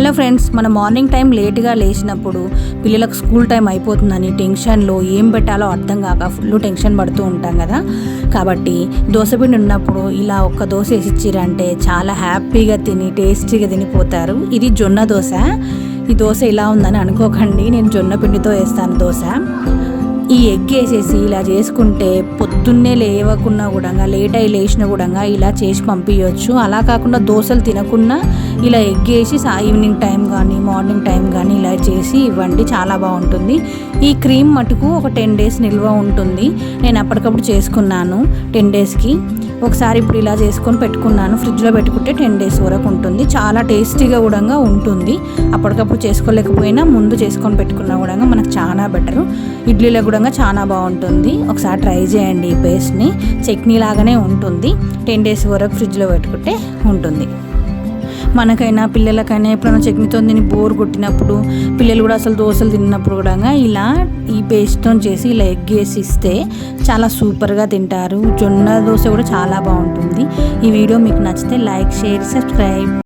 Hello friends మన morning time లేట్గా లేచినప్పుడు పిల్లలకు స్కూల్ టైం అయిపోతుందని టెన్షన్లో ఏం పెట్టాలో అర్థం కాక ఫుల్ టెన్షన్ పడుతూ ఉంటాం కదా. కాబట్టి దోశపిండి ఉన్నప్పుడు ఇలా ఒక్క దోశ వేసిచ్చిరంటే చాలా హ్యాపీగా తిని టేస్టీగా తినిపోతారు. ఇది జొన్న దోశ. ఈ దోశ ఇలా ఉందని అనుకోకండి నేను జొన్న పిండితో వేస్తాను దోశ. ఈ ఎగ్ వేసేసి ఇలా చేసుకుంటే పొద్దున్నే లేవకున్నా కూడా లేట్ అయి లేచిన కూడా ఇలా చేసి పంపించవచ్చు అలా కాకుండా దోశలు తినకుండా ఇలా ఎగ్ వేసి ఈవినింగ్ టైం కానీ మార్నింగ్ టైం కానీ ఇలా చేసి ఇవ్వండి చాలా బాగుంటుంది. ఈ క్రీమ్ మటుకు ఒక టెన్ డేస్ నిల్వ ఉంటుంది. నేను అప్పటికప్పుడు చేసుకున్నాను టెన్ డేస్కి. ఒకసారి ఇప్పుడు ఇలా చేసుకొని పెట్టుకున్నాను. ఫ్రిడ్జ్లో పెట్టుకుంటే టెన్ డేస్ వరకు ఉంటుంది. చాలా టేస్టీగా కూడా ఉంటుంది. అప్పటికప్పుడు చేసుకోలేకపోయినా ముందు చేసుకొని పెట్టుకున్నా కూడా మనకు చాలా బెటరు. ఇడ్లీలో కూడా చాలా బాగుంటుంది. ఒకసారి ట్రై చేయండి ఈ పేస్ట్ని. చట్నీ లాగానే ఉంటుంది. టెన్ డేస్ వరకు ఫ్రిడ్జ్లో పెట్టుకుంటే ఉంటుంది. మనకైనా పిల్లలకైనా ఎప్పుడైనా చట్నీతో తిని బోర్ కొట్టినప్పుడు పిల్లలు కూడా అసలు దోశలు తిన్నప్పుడు కూడా ఇలా ఈ పేస్ట్తో చేసి ఇలా ఎగ్ వేసి ఇస్తే చాలా సూపర్గా తింటారు. జొన్న దోశ కూడా చాలా బాగుంటుంది. ఈ వీడియో మీకు నచ్చితే లైక్ షేర్ సబ్స్క్రైబ్.